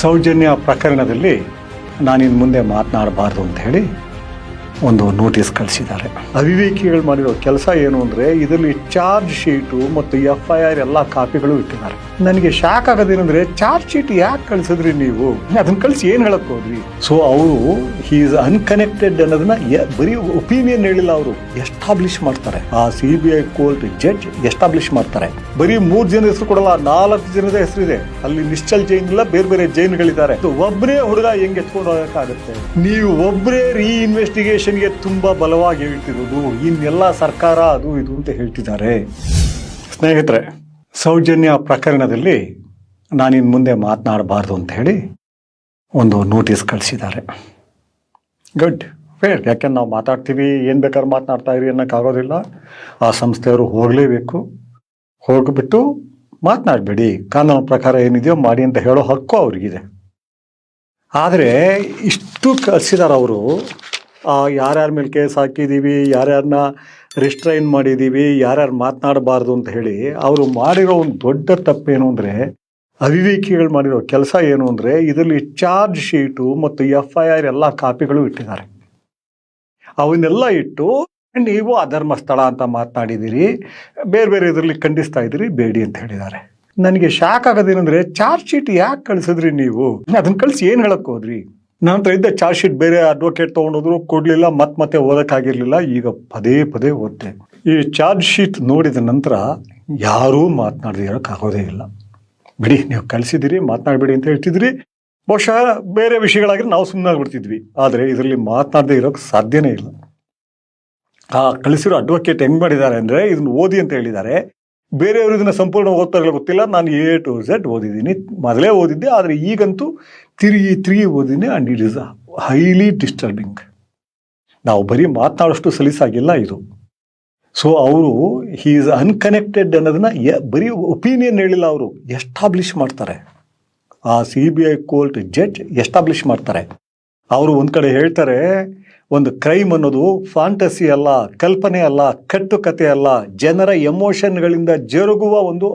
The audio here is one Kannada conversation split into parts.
ಸೌಜನ್ಯ ಪ್ರಕರಣದಲ್ಲಿ ನಾನಿನ್ನು ಮುಂದೆ ಮಾತನಾಡಬಾರ್ದು ಅಂತ ಹೇಳಿ ಒಂದು ನೋಟಿಸ್ ಕಳಿಸಿದ್ದಾರೆ. ಅವಿವೇಕಿಗಳು ಮಾಡಿರೋ ಕೆಲಸ ಏನು ಅಂದರೆ ಇದರಲ್ಲಿ ಚಾರ್ಜ್ ಶೀಟು ಮತ್ತು ಎಫ್ ಐ ಆರ್ ಎಲ್ಲ ಕಾಪಿಗಳು ಇಟ್ಟಿದ್ದಾರೆ. ನನಗೆ ಶಾಕ್ ಆಗೋದೇನೆಂದ್ರೆ ಚಾರ್ಜ್ ಶೀಟ್ ಯಾಕೆ ಕಳಿಸಿದ್ರಿ ನೀವು? ಅದನ್ನ ಕಳಿಸಿ ಏನು ಹೇಳಕ್ಕೆ ಹೋದ್ರಿ? ಸೊ ಅವರು ಹಿ ಇಸ್ ಅನ್ಕನೆಕ್ಟೆಡ್ ಅನ್ನೋದನ್ನ ಬರೀ ಒಪಿನಿಯನ್ ಹೇಳಿಲ್ಲ ಅವರು. ಎಸ್ಟಾಬ್ಲಿಷ್ ಮಾಡ್ತಾರೆ. ಆ C B I court judge establish ಮಾಡ್ತಾರೆ. ಬರೀ ಮೂರ್ ಜನ ಹೆಸರು ಕೊಡಲ್ಲ ನಾಲ್ಕು ಜನದ ಹೆಸರಿದೆ ಅಲ್ಲಿ ನಿಶ್ಚಲ್ ಜೈನ್ ಇಲ್ಲ ಬೇರೆ ಬೇರೆ ಜೈನ್ಗಳಿದ್ದಾರೆ. ಒಬ್ಬರೇ ಹುಡುಗ ಹೆಂಗೆ ಎತ್ಕೊಂಡು ಹೋಗಕ್ಕಾಗುತ್ತೆ? ನೀವು ಒಬ್ಬರೇ ರೀ ಇನ್ವೆಸ್ಟಿಗೇಷನ್ಗೆ ತುಂಬಾ ಬಲವಾಗಿ ಹೇಳ್ತಿರೋದು, ಇನ್ನೆಲ್ಲ ಸರ್ಕಾರ ಅದು ಇದು ಅಂತ ಹೇಳ್ತಿದ್ದಾರೆ. ಸ್ನೇಹಿತರೆ, ಸೌಜನ್ಯ ಪ್ರಕರಣದಲ್ಲಿ ನಾನಿನ್ ಮುಂದೆ ಮಾತನಾಡಬಾರ್ದು ಅಂತ ಹೇಳಿ ಒಂದು ನೋಟಿಸ್ ಕಳಿಸಿದ್ದಾರೆ. ಗುಡ್ ಫೇರ್ ಯಾಕೆಂದ್ರೆ ನಾವು ಮಾತಾಡ್ತೀವಿ, ಏನು ಬೇಕಾದ್ರೂ ಮಾತನಾಡ್ತಾ ಇರಿ ಅನ್ನೋಕ್ಕಾಗೋದಿಲ್ಲ ಆ ಸಂಸ್ಥೆಯವರು ಹೋಗಲೇಬೇಕು. ಹೋಗ್ಬಿಟ್ಟು ಮಾತನಾಡಬೇಡಿ. ಕಾನೂನು ಪ್ರಕಾರ ಏನಿದೆಯೋ ಮಾಡಿ ಅಂತ ಹೇಳೋ ಹಕ್ಕು ಅವ್ರಿಗಿದೆ. ಆದರೆ ಇಷ್ಟು ಕಳಿಸಿದಾರ ಅವರು ಯಾರ್ಯಾರ ಮೇಲೆ ಕೇಸ್ ಹಾಕಿದ್ದೀವಿ ಯಾರ್ಯಾರನ್ನ ರಿಸ್ಟ್ರೈನ್ ಮಾಡಿದ್ದೀವಿ ಯಾರ್ಯಾರು ಮಾತನಾಡಬಾರ್ದು ಅಂತ ಹೇಳಿ ಅವರು ಮಾಡಿರೋ ಒಂದು ದೊಡ್ಡ ತಪ್ಪೇನು ಅಂದರೆ, ಅವಿವೇಕಿಗಳು ಮಾಡಿರೋ ಕೆಲಸ ಏನು ಅಂದರೆ, ಇದರಲ್ಲಿ ಚಾರ್ಜ್ ಶೀಟು ಮತ್ತು ಎಫ್ ಐ ಆರ್ ಎಲ್ಲ ಕಾಪಿಗಳು ಇಟ್ಟಿದ್ದಾರೆ. ಅವನ್ನೆಲ್ಲ ಇಟ್ಟು, ನೀವು ಅಧರ್ಮ ಸ್ಥಳ ಅಂತ ಮಾತನಾಡಿದ್ದೀರಿ ಬೇರೆ ಬೇರೆ ಇದರಲ್ಲಿ ಖಂಡಿಸ್ತಾ ಇದ್ದೀರಿ, ಬೇಡಿ ಅಂತ ಹೇಳಿದ್ದಾರೆ. ನನಗೆ ಶಾಕ್ ಆಗೋದೇನೆಂದರೆ ಚಾರ್ಜ್ ಶೀಟ್ ಯಾಕೆ ಕಳಿಸಿದ್ರಿ ನೀವು? ಅದನ್ನು ಕಳಿಸಿ ಏನು ಹೇಳಕ್ಕೆ ಹೋದ್ರಿ? ಹತ್ರ ಇದ್ದ ಚಾರ್ಜ್ ಶೀಟ್ ಬೇರೆ ಅಡ್ವೊಕೇಟ್ ತೊಗೊಂಡೋದ್ರು ಕೊಡ್ಲಿಲ್ಲ, ಮತ್ ಮತ್ತೆ ಓದಕ್ಕಾಗಿರ್ಲಿಲ್ಲ. ಈಗ ಪದೇ ಪದೇ ಓದ್ತೆ ಈ ಚಾರ್ಜ್ ಶೀಟ್ ನೋಡಿದ ನಂತರ ಯಾರೂ ಮಾತನಾಡದಿರೋಕ್ಕಾಗೋದೇ ಇಲ್ಲ. ಬಿಡಿ, ನೀವು ಕಳಿಸಿದಿರಿ ಮಾತನಾಡಬೇಡಿ ಅಂತ ಹೇಳ್ತಿದ್ರಿ. ಬಹುಶಃ ಬೇರೆ ವಿಷಯಗಳಾಗಿ ನಾವು ಸುಮ್ಮನೆ ಆಗ್ಬಿಡ್ತಿದ್ವಿ. ಆದರೆ ಇದರಲ್ಲಿ ಮಾತನಾಡದೇ ಇರೋಕ್ಕೆ ಸಾಧ್ಯನೇ ಇಲ್ಲ. ಆ ಕಳಿಸಿರೋ ಅಡ್ವೊಕೇಟ್ ಹೆಂಗ್ ಮಾಡಿದ್ದಾರೆ ಅಂದ್ರೆ ಇದನ್ನ ಓದಿ ಅಂತ ಹೇಳಿದ್ದಾರೆ. ಬೇರೆಯವರು ಇದನ್ನು ಸಂಪೂರ್ಣ ಓದ್ತಾ ಇರಲ್ಲ ಗೊತ್ತಿಲ್ಲ. ನಾನು ಎ ಟು ಝೆಡ್ ಓದಿದ್ದೀನಿ. ಮೊದಲೇ ಓದಿದ್ದೆ, ಆದರೆ ಈಗಂತೂ ತಿರುಗಿ ತಿರುಗಿ ಓದಿದ್ದೀನಿ and it is highly disturbing ನಾವು ಬರೀ ಮಾತನಾಡೋಷ್ಟು ಸಲೀಸಾಗಿಲ್ಲ ಇದು. ಸೊ ಅವರು ಹಿ ಈಸ್ ಅನ್ಕನೆಕ್ಟೆಡ್ ಅನ್ನೋದನ್ನ ಎ, ಬರೀ ಒಪಿನಿಯನ್ ಹೇಳಿಲ್ಲ ಅವರು. ಎಸ್ಟಾಬ್ಲಿಷ್ ಮಾಡ್ತಾರೆ. ಆ C B I court judge establish ಮಾಡ್ತಾರೆ. ಅವರು ಒಂದು ಕಡೆ ಹೇಳ್ತಾರೆ ಒಂದು ಕ್ರೈಮ್ ಅನ್ನೋದು ಫಾಂಟಸಿ ಅಲ್ಲ, ಕಲ್ಪನೆ ಅಲ್ಲ, ಕಟ್ಟುಕತೆ ಅಲ್ಲ, ಜನರ ಎಮೋಷನ್ಗಳಿಂದ ಜರುಗುವ ಒಂದು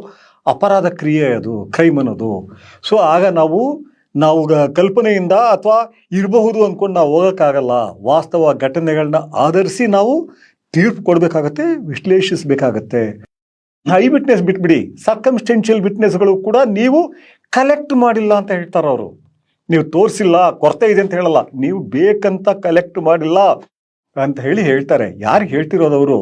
ಅಪರಾಧ ಕ್ರಿಯೆ ಅದು ಕ್ರೈಮ್ ಅನ್ನೋದು. ಸೊ ಆಗ ನಾವು ನಾವು ಕಲ್ಪನೆಯಿಂದ ಅಥವಾ ಇರಬಹುದು ಅಂದ್ಕೊಂಡು ನಾವು ಹೋಗೋಕ್ಕಾಗಲ್ಲ. ವಾಸ್ತವ ಘಟನೆಗಳನ್ನ ಆಧರಿಸಿ ನಾವು ತೀರ್ಪು ಕೊಡಬೇಕಾಗತ್ತೆ, ವಿಶ್ಲೇಷಿಸಬೇಕಾಗತ್ತೆ. ಐ ವಿಟ್ನೆಸ್ ಬಿಟ್ಬಿಡಿ. ಸರ್ಕಮ್ಸ್ಟೆನ್ಷಿಯಲ್ ವಿಟ್ನೆಸ್ಗಳು ಕೂಡ ನೀವು ಕಲೆಕ್ಟ್ ಮಾಡಿಲ್ಲ ಅಂತ ಹೇಳ್ತಾರೆ ಅವರು. ನೀವು ತೋರಿಸಿಲ್ಲ, ಕೊರತೆ ಇದೆ ಅಂತ ಹೇಳಲ್ಲ. ನೀವು ಬೇಕಂತ ಕಲೆಕ್ಟ್ ಮಾಡಿಲ್ಲ ಅಂತ ಹೇಳಿ ಹೇಳ್ತಾರೆ. ಯಾರಿಗೆ ಹೇಳ್ತಿರೋದವರು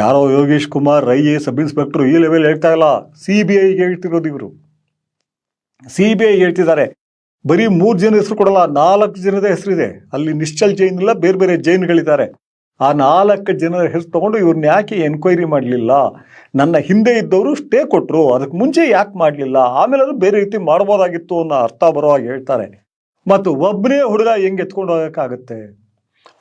ಯಾರೋ Yogesh Kumar I A sub inspector ಈ ಲೆವೆಲ್ ಹೇಳ್ತಾ ಇಲ್ಲ. ಸಿ ಬಿ ಐಗೆ ಹೇಳ್ತಿರೋದು ಇವರು. ಸಿ ಬಿ ಐಗೆ ಹೇಳ್ತಿದ್ದಾರೆ. ಬರೀ ಮೂರು ಜನ ಹೆಸರು ಕೊಡಲ್ಲ, ನಾಲ್ಕು ಜನದ ಹೆಸರಿದೆ. ಅಲ್ಲಿ ನಿಶ್ಚಲ್ ಜೈನ್ ಇಲ್ಲ, ಬೇರೆ ಬೇರೆ ಜೈನ್ಗಳಿದ್ದಾರೆ. ಆ ನಾಲ್ಕು ಜನರ ಹೆಸರು ತೊಗೊಂಡು ಇವ್ರನ್ನ ಯಾಕೆ ಎನ್ಕ್ವೈರಿ ಮಾಡಲಿಲ್ಲ? ನನ್ನ ಹಿಂದೆ ಇದ್ದವರು ಸ್ಟೇ ಕೊಟ್ಟರು ಅದಕ್ಕೆ ಮುಂಚೆ ಯಾಕೆ ಮಾಡಲಿಲ್ಲ? ಆಮೇಲೆ ಅದು ಬೇರೆ ರೀತಿ ಮಾಡ್ಬೋದಾಗಿತ್ತು ಅನ್ನೋ ಅರ್ಥ ಬರೋವಾಗಿ ಹೇಳ್ತಾರೆ. ಮತ್ತು ಒಬ್ಬನೇ ಹುಡುಗ ಹೆಂಗೆ ಎತ್ಕೊಂಡು ಹೋಗೋಕ್ಕಾಗುತ್ತೆ?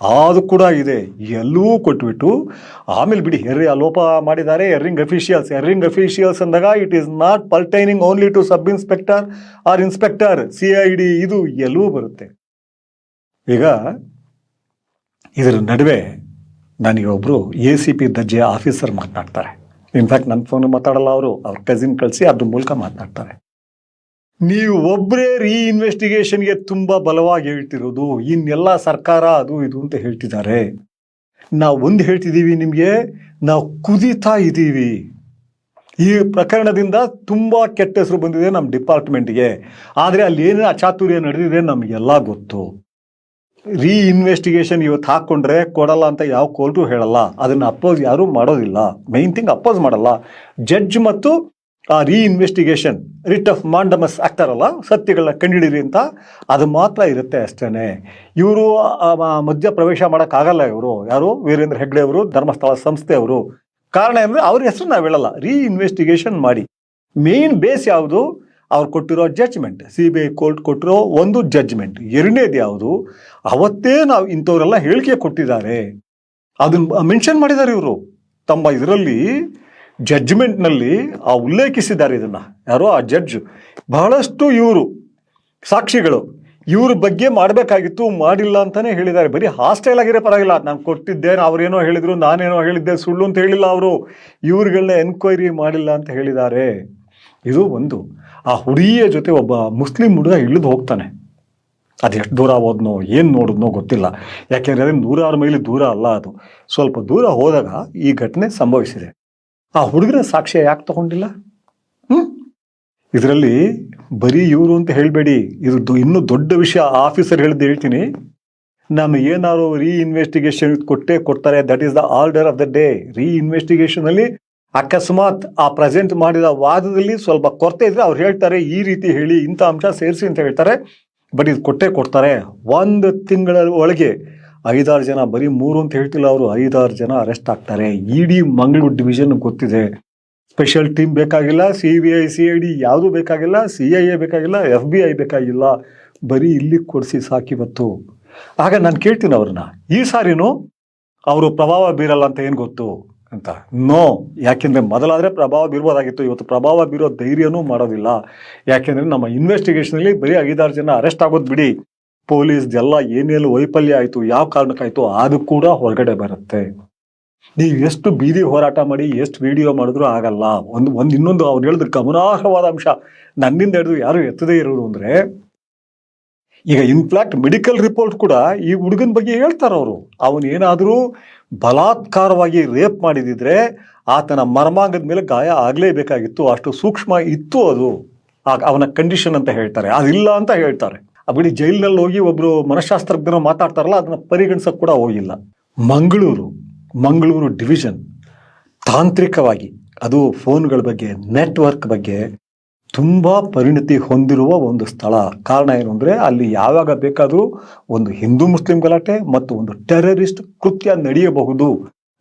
ಅದು ಕೂಡ ಇದೆ. ಎಲ್ಲವೂ ಕೊಟ್ಬಿಟ್ಟು, ಆಮೇಲೆ ಬಿಡಿ ಹೆರಿ ಅಲೋಪ ಮಾಡಿದ್ದಾರೆ. ಎರ್ರಿಂಗ್ ಅಫಿಷಿಯಲ್ಸ್ ಎರ್ರಿಂಗ್ ಅಫಿಷಿಯಲ್ಸ್ ಅಂದಾಗ it is not pertaining only to sub inspector or inspector C I D ಇದು ಎಲ್ಲವೂ ಬರುತ್ತೆ. ಈಗ, ಇದರ ನಡುವೆ ನನಗೆ ಒಬ್ಬರು ಎ ಸಿ ಪಿ ದರ್ಜೆಯ ಆಫೀಸರ್ ಮಾತನಾಡ್ತಾರೆ. ಇನ್ಫ್ಯಾಕ್ಟ್ ನನ್ನ ಫೋನ್ ಮಾತಾಡಲ್ಲ ಅವರು, ಅವ್ರ ಕಸಿನ್ ಕಳಿಸಿ ಅದ್ರ ಮೂಲಕ ಮಾತನಾಡ್ತಾರೆ. ನೀವು ಒಬ್ಬರೇ ರೀ ಇನ್ವೆಸ್ಟಿಗೇಷನ್ಗೆ ತುಂಬ ಬಲವಾಗಿ ಹೇಳ್ತಿರೋದು, ಇನ್ನೆಲ್ಲ ಸರ್ಕಾರ ಅದು ಇದು ಅಂತ ಹೇಳ್ತಿದ್ದಾರೆ. ನಾವು ಒಂದು ಹೇಳ್ತಿದ್ದೀವಿ ನಿಮಗೆ, ನಾವು ಕುದಿತಾ ಇದ್ದೀವಿ ಈ ಪ್ರಕರಣದಿಂದ ತುಂಬ ಕೆಟ್ಟ ಹೆಸರು ಬಂದಿದೆ ನಮ್ಮ ಡಿಪಾರ್ಟ್ಮೆಂಟ್ಗೆ ಆದರೆ ಅಲ್ಲಿ ಏನೇ ಅಚಾತುರ್ಯ ನಡೆದಿದೆ ನಮಗೆಲ್ಲ ಗೊತ್ತು. ರೀ ಇನ್ವೆಸ್ಟಿಗೇಷನ್ ಇವತ್ತು ಹಾಕ್ಕೊಂಡ್ರೆ ಕೊಡಲ್ಲ ಅಂತ ಯಾವ ಕೋರ್ಟು ಹೇಳಲ್ಲ. ಅದನ್ನ ಅಪೋಸ್ ಯಾರೂ ಮಾಡೋದಿಲ್ಲ. ಮೈನ್ ಥಿಂಗ್ ಅಪೋಸ್ ಮಾಡಲ್ಲ. ಜಡ್ಜ್ ಮತ್ತು ಆ reinvestigation writ of mandamus ಆಗ್ತಾರಲ್ಲ ಸತ್ಯಗಳನ್ನ ಕಂಡಿಡೀರಿ ಅಂತ ಅದು ಮಾತ್ರ ಇರುತ್ತೆ ಅಷ್ಟೇ ಇವರು ಮಧ್ಯ ಪ್ರವೇಶ ಮಾಡೋಕ್ಕಾಗಲ್ಲ ಇವರು. ಯಾರು? ವೀರೇಂದ್ರ ಹೆಗ್ಡೆ ಅವರು, ಧರ್ಮಸ್ಥಳ ಸಂಸ್ಥೆಯವರು ಕಾರಣ ಅಂದರೆ ಅವ್ರ ಹೆಸರು ನಾವು ಹೇಳಲ್ಲ. ರೀ ಇನ್ವೆಸ್ಟಿಗೇಷನ್ ಮಾಡಿ. ಮೇನ್ ಬೇಸ್ ಯಾವುದು? ಅವ್ರು ಕೊಟ್ಟಿರೋ judgement C B I court ಕೊಟ್ಟಿರೋ ಒಂದು ಜಡ್ಜ್ಮೆಂಟ್ ಎರಡನೇದು ಯಾವುದು? ಅವತ್ತೇ ನಾವು ಇಂಥವರೆಲ್ಲ ಹೇಳಿಕೆ ಕೊಟ್ಟಿದ್ದಾರೆ. ಅದನ್ನ ಮೆನ್ಷನ್ ಮಾಡಿದ್ದಾರೆ ಇವರು. ತಮ್ಮ ಇದರಲ್ಲಿ ಜಡ್ಜ್ಮೆಂಟ್ನಲ್ಲಿ ಆ ಉಲ್ಲೇಖಿಸಿದ್ದಾರೆ ಇದನ್ನು. ಯಾರೋ ಆ ಜಡ್ಜ್ ಬಹಳಷ್ಟು ಇವರು, ಸಾಕ್ಷಿಗಳು, ಇವ್ರ ಬಗ್ಗೆ ಮಾಡಬೇಕಾಗಿತ್ತು, ಮಾಡಿಲ್ಲ ಅಂತಲೇ ಹೇಳಿದ್ದಾರೆ. ಬರೀ ಹಾಸ್ಟೈಲ್ ಆಗಿರೋ ಪರವಾಗಿಲ್ಲ ನಾನು ಕೊಟ್ಟಿದ್ದೇನೆ ಅವರೇನೋ ಹೇಳಿದರು, ನಾನೇನೋ ಹೇಳಿದ್ದೆ, ಸುಳ್ಳು ಅಂತ ಹೇಳಿಲ್ಲ ಅವರು. ಇವ್ರುಗಳನ್ನ ಎನ್ಕ್ವೈರಿ ಮಾಡಿಲ್ಲ ಅಂತ ಹೇಳಿದ್ದಾರೆ. ಇದು ಒಂದು. ಆ ಹುಡುಗಿಯ ಜೊತೆ ಒಬ್ಬ ಮುಸ್ಲಿಂ ಹುಡುಗ ಇಳಿದು ಹೋಗ್ತಾನೆ. ಅದು ಎಷ್ಟು ದೂರ ಹೋದ್ನೋ, ಏನು ನೋಡಿದ್ನೋ ಗೊತ್ತಿಲ್ಲ. ಯಾಕೆಂದರೆ ಅದು ನೂರಾರು ಮೈಲಿ ದೂರ ಅಲ್ಲ ಅದು. ಸ್ವಲ್ಪ ದೂರ ಹೋದಾಗ ಈ ಘಟನೆ ಸಂಭವಿಸಿದೆ. ಆ ಹುಡುಗರ ಸಾಕ್ಷ್ಯ ಯಾಕೆ ತಗೊಂಡಿಲ್ಲ? ಹ್ಞೂ ಇದರಲ್ಲಿ ಬರೀ ಇವರು ಅಂತ ಹೇಳಬೇಡಿ. ಇದು ಇನ್ನೂ ದೊಡ್ಡ ವಿಷಯ ಆಫೀಸರ್ ಹೇಳಿದ್ದು ಹೇಳ್ತೀನಿ. ನಾನು ಏನಾದ್ರು ರೀ ಇನ್ವೆಸ್ಟಿಗೇಷನ್ ಕೊಟ್ಟೇ ಕೊಡ್ತಾರೆ that is the order of the day reinvestigation ಅಲ್ಲಿ ಅಕಸ್ಮಾತ್ ಆ ಪ್ರೆಸೆಂಟ್ ಮಾಡಿದ ವಾದದಲ್ಲಿ ಸ್ವಲ್ಪ ಕೊರತೆ ಇದ್ರೆ ಅವ್ರು ಹೇಳ್ತಾರೆ, ಈ ರೀತಿ ಹೇಳಿ, ಇಂಥ ಅಂಶ ಸೇರಿಸಿ ಅಂತ ಹೇಳ್ತಾರೆ. ಬಟ್ ಇದು ಕೊಟ್ಟೆ ಕೊಡ್ತಾರೆ. ಒಂದು ತಿಂಗಳ ಒಳಗೆ ಐದಾರು ಜನ, ಬರೀ ಮೂರು ಅಂತ ಹೇಳ್ತಿಲ್ಲ ಅವರು, ಐದಾರು ಜನ ಅರೆಸ್ಟ್ ಆಗ್ತಾರೆ. ಇಡೀ ಮಂಗಳೂರು ಡಿವಿಷನ್ ಗೊತ್ತಿದೆ. ಸ್ಪೆಷಲ್ ಟೀಮ್ ಬೇಕಾಗಿಲ್ಲ C B I C I D ಯಾವುದೂ ಬೇಕಾಗಿಲ್ಲ ಸಿ ಐ ಎ ಬೇಕಾಗಿಲ್ಲ ಎಫ್ ಬಿ ಐ ಬೇಕಾಗಿಲ್ಲ. ಬರೀ ಇಲ್ಲಿ ಕೊಡಿಸಿ ಸಾಕಿವತ್ತು ಆಗ ನಾನು ಕೇಳ್ತೀನಿ ಅವ್ರನ್ನ. ಈ ಸಾರಿನೂ ಅವರು ಪ್ರಭಾವ ಬೀರಲ್ಲ ಅಂತ ಏನು ಗೊತ್ತು? ಅಂತ. ನೋ ಯಾಕೆಂದ್ರೆ ಮೊದಲಾದ್ರೆ ಪ್ರಭಾವ ಬೀರ್ಬೋದಾಗಿತ್ತು. ಇವತ್ತು ಪ್ರಭಾವ ಬೀರೋ ಧೈರ್ಯನೂ ಮಾಡೋದಿಲ್ಲ. ಯಾಕೆಂದ್ರೆ ನಮ್ಮ ಇನ್ವೆಸ್ಟಿಗೇಷನಲ್ಲಿ ಬರೀ ಐದಾರು ಜನ ಅರೆಸ್ಟ್ ಆಗೋದು ಬಿಡಿ. ಪೊಲೀಸ್ ಎಲ್ಲ ಏನೇನು ವೈಫಲ್ಯ ಆಯಿತು, ಯಾವ ಕಾರಣಕ್ಕಾಯ್ತು, ಅದು ಕೂಡ ಹೊರಗಡೆ ಬರುತ್ತೆ. ನೀವು ಎಷ್ಟು ಬೀದಿ ಹೋರಾಟ ಮಾಡಿ, ಎಷ್ಟು ವಿಡಿಯೋ ಮಾಡಿದ್ರೂ ಆಗಲ್ಲ. ಒಂದು ಒಂದು ಇನ್ನೊಂದು ಅವ್ರು ಹೇಳಿದ್ರು ಗಮನಾರ್ಹವಾದ ಅಂಶ. ನನ್ನಿಂದ ಹಿಡಿದು ಯಾರು ಎತ್ತದೇ ಇರೋದು ಅಂದ್ರೆ, ಈಗ ಇನ್ಫ್ಯಾಕ್ಟ್ ಮೆಡಿಕಲ್ ರಿಪೋರ್ಟ್ ಕೂಡ ಈ ಹುಡುಗನ ಬಗ್ಗೆ ಹೇಳ್ತಾರೆ ಅವರು. ಅವನು ಏನಾದರೂ ಬಲಾತ್ಕಾರವಾಗಿ ರೇಪ್ ಮಾಡಿದಿದ್ರೆ ಆತನ ಮರ್ಮಾಂಗದ ಮೇಲೆ ಗಾಯ ಆಗಲೇಬೇಕಾಗಿತ್ತು. ಅಷ್ಟು ಸೂಕ್ಷ್ಮ ಇತ್ತು ಅದು. ಅವನ ಕಂಡೀಷನ್ ಅಂತ ಹೇಳ್ತಾರೆ. ಅದಿಲ್ಲ ಅಂತ ಹೇಳ್ತಾರೆ. ಬಿಡಿ ಜೈಲಿನಲ್ಲಿ ಹೋಗಿ ಒಬ್ಬರು ಮನಃಶಾಸ್ತ್ರಜ್ಞರು ಮಾತಾಡ್ತಾರಲ್ಲ, ಅದನ್ನ ಪರಿಗಣಿಸಕ್ ಕೂಡ ಹೋಗಿಲ್ಲ. ಮಂಗಳೂರು ಮಂಗಳೂರು ಡಿವಿಷನ್ ತಾಂತ್ರಿಕವಾಗಿ ಅದು ಫೋನ್ಗಳ ಬಗ್ಗೆ ನೆಟ್ವರ್ಕ್ ಬಗ್ಗೆ ತುಂಬ ಪರಿಣತಿ ಹೊಂದಿರುವ ಒಂದು ಸ್ಥಳ. ಕಾರಣ ಏನು ಅಂದರೆ ಅಲ್ಲಿ ಯಾವಾಗ ಬೇಕಾದರೂ ಒಂದು ಹಿಂದೂ ಮುಸ್ಲಿಂ ಗಲಾಟೆ ಮತ್ತು ಒಂದು ಟೆರರಿಸ್ಟ್ ಕೃತ್ಯ ನಡೆಯಬಹುದು